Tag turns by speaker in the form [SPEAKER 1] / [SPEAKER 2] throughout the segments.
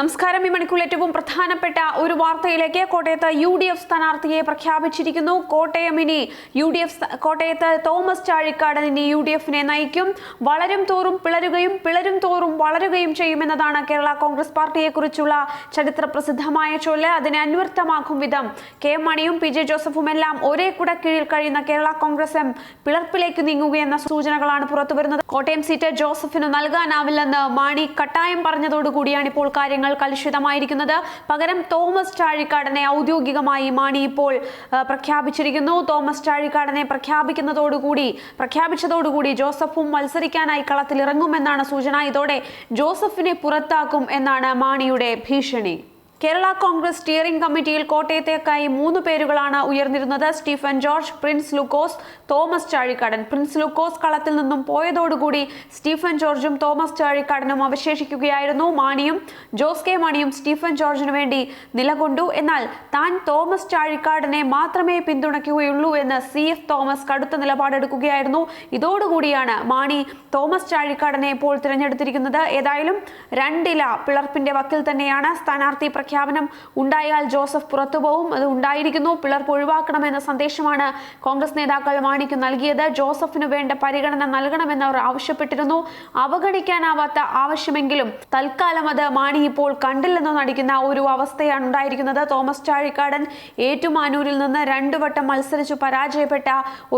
[SPEAKER 1] നമസ്കാരം. ഈ മണിക്കൂർ ഏറ്റവും പ്രധാനപ്പെട്ട ഒരു വാർത്തയിലേക്ക് കോട്ടയത്ത് യു ഡി എഫ് സ്ഥാനാർത്ഥിയെ പ്രഖ്യാപിച്ചിരിക്കുന്നു. കോട്ടയം ഇനി യു ഡി എഫ് കോട്ടയത്ത് തോമസ് ചാഴിക്കാടൻ ഇനി യു ഡി എഫിനെ നയിക്കും. വളരും തോറും പിളരുകയും പിളരും തോറും വളരുകയും ചെയ്യുമെന്നതാണ് കേരള കോൺഗ്രസ് പാർട്ടിയെക്കുറിച്ചുള്ള ചരിത്ര പ്രസിദ്ധമായ ചൊല്ല്. അതിനെ അന്വർത്ഥമാക്കും വിധം കെ മണിയും പി ജെ ജോസഫും എല്ലാം ഒരേ കുടക്കീഴിൽ കഴിയുന്ന കേരള കോൺഗ്രസ് എം പിളർപ്പിലേക്ക് നീങ്ങുകയെന്ന സൂചനകളാണ് പുറത്തുവരുന്നത്. കോട്ടയം സീറ്റ് ജോസഫിന് നൽകാനാവില്ലെന്ന് മാണി കട്ടായം പറഞ്ഞതോടുകൂടിയാണ് ഇപ്പോൾ കാര്യങ്ങൾ കലുഷിതമായിരിക്കുന്നത്. പകരം തോമസ് ചാഴിക്കാടനെ ഔദ്യോഗികമായി മാണി ഇപ്പോൾ പ്രഖ്യാപിച്ചിരിക്കുന്നു. തോമസ് ചാഴിക്കാടനെ പ്രഖ്യാപിക്കുന്നതോടുകൂടി പ്രഖ്യാപിച്ചതോടുകൂടി ജോസഫും മത്സരിക്കാനായി കളത്തിലിറങ്ങുമെന്നാണ് സൂചന. ഇതോടെ ജോസഫിനെ പുറത്താക്കും എന്നാണ് മാണിയുടെ ഭീഷണി. കേരള കോൺഗ്രസ് സ്റ്റിയറിംഗ് കമ്മിറ്റിയിൽ കോട്ടയത്തേക്കായി മൂന്ന് പേരുകളാണ് ഉയർന്നിരുന്നത്. Stephen George Prince Lukose Thomas Chazhikadan. Prince Lukose കളത്തിൽ നിന്നും പോയതോടുകൂടി സ്റ്റീഫൻ ജോർജും തോമസ് ചാഴിക്കാടനും അവശേഷിക്കുകയായിരുന്നു. മാണിയും ജോസ് കെ മാണിയും സ്റ്റീഫൻ ജോർജിനു വേണ്ടി നിലകൊണ്ടു. എന്നാൽ താൻ തോമസ് ചാഴിക്കാടനെ മാത്രമേ പിന്തുണയ്ക്കുകയുള്ളൂ എന്ന് സി എഫ് തോമസ് കടുത്ത നിലപാടെടുക്കുകയായിരുന്നു. ഇതോടുകൂടിയാണ് മാണി തോമസ് ചാഴിക്കാടനെ ഇപ്പോൾ തിരഞ്ഞെടുത്തിരിക്കുന്നത്. ഏതായാലും രണ്ടില പിളർപ്പിന്റെ വക്കിൽ തന്നെയാണ് സ്ഥാനാർത്ഥി പ്രഖ്യാപനം ഉണ്ടായാൽ ജോസഫ് പുറത്തുപോകും അത് ഉണ്ടായിരിക്കുന്നു. പിളർപ്പ് ഒഴിവാക്കണമെന്ന സന്ദേശമാണ് കോൺഗ്രസ് നേതാക്കൾ മാണിക്ക് നൽകിയത്. ജോസഫിന് വേണ്ട പരിഗണന നൽകണമെന്ന് അവർ ആവശ്യപ്പെട്ടിരുന്നു. അവഗണിക്കാനാവാത്ത ആവശ്യമെങ്കിലും തൽക്കാലം അത് മാണി ഇപ്പോൾ കണ്ടില്ലെന്ന് നടിക്കുന്ന ഒരു അവസ്ഥയാണ് ഉണ്ടായിരിക്കുന്നത്. തോമസ് ചാഴിക്കാടൻ ഏറ്റുമാനൂരിൽ നിന്ന് രണ്ടു വട്ടം മത്സരിച്ചു പരാജയപ്പെട്ട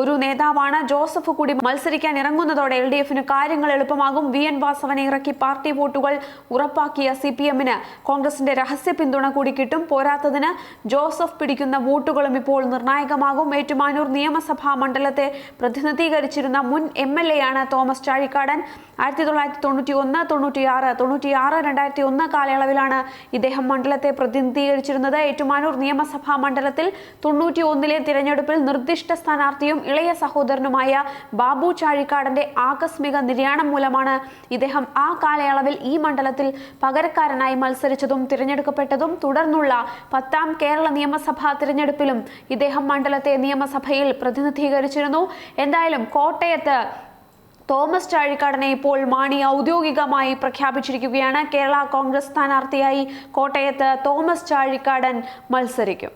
[SPEAKER 1] ഒരു നേതാവാണ്. ജോസഫ് കൂടി മത്സരിക്കാൻ ഇറങ്ങുന്നതോടെ എൽ ഡി എഫിന് കാര്യങ്ങൾ എളുപ്പമാകും. വി എൻ വാസവനെ ഇറക്കി പാർട്ടി വോട്ടുകൾ ഉറപ്പാക്കിയ സി പി എമ്മിന് കോൺഗ്രസിന്റെ രഹസ്യ പിന്തുണ കൂടി കിട്ടും. പോരാത്തതിന് ജോസഫ് പിടിക്കുന്ന വോട്ടുകളും ഇപ്പോൾ നിർണായകമാകും. ഏറ്റുമാനൂർ നിയമസഭാ മണ്ഡലത്തെ പ്രതിനിധീകരിച്ചിരുന്ന മുൻ എം എൽ എ ആണ് തോമസ് ചാഴിക്കാടൻ. ആയിരത്തി തൊള്ളായിരത്തി തൊണ്ണൂറ്റി ഒന്ന് തൊണ്ണൂറ്റിയാറ് തൊണ്ണൂറ്റിയാറ് രണ്ടായിരത്തി ഒന്ന് കാലയളവിലാണ് ഇദ്ദേഹം മണ്ഡലത്തെ പ്രതിനിധീകരിച്ചിരുന്നത്. ഏറ്റുമാനൂർ നിയമസഭാ മണ്ഡലത്തിൽ തൊണ്ണൂറ്റി ഒന്നിലെ തിരഞ്ഞെടുപ്പിൽ നിർദ്ദിഷ്ട സ്ഥാനാർത്ഥിയും ഇളയ സഹോദരനുമായ ബാബു ചാഴിക്കാടന്റെ ആകസ്മിക നിര്യാണം മൂലമാണ് ഇദ്ദേഹം ആ കാലയളവിൽ ഈ മണ്ഡലത്തിൽ പകരക്കാരനായി മത്സരിച്ചതും തിരഞ്ഞെടുക്കപ്പെട്ടതും തുടർന്നുള്ള പത്താം കേരള നിയമസഭാ തിരഞ്ഞെടുപ്പിലും ഇദ്ദേഹം മണ്ഡലത്തെ നിയമസഭയിൽ പ്രതിനിധീകരിച്ചിരുന്നു. എന്തായാലും കോട്ടയത്ത് തോമസ് ചാഴിക്കാടനെ ഇപ്പോൾ മാണി ഔദ്യോഗികമായി പ്രഖ്യാപിച്ചിരിക്കുകയാണ്. കേരള കോൺഗ്രസ് സ്ഥാനാർത്ഥിയായി കോട്ടയത്ത് തോമസ് ചാഴിക്കാടൻ മത്സരിക്കും.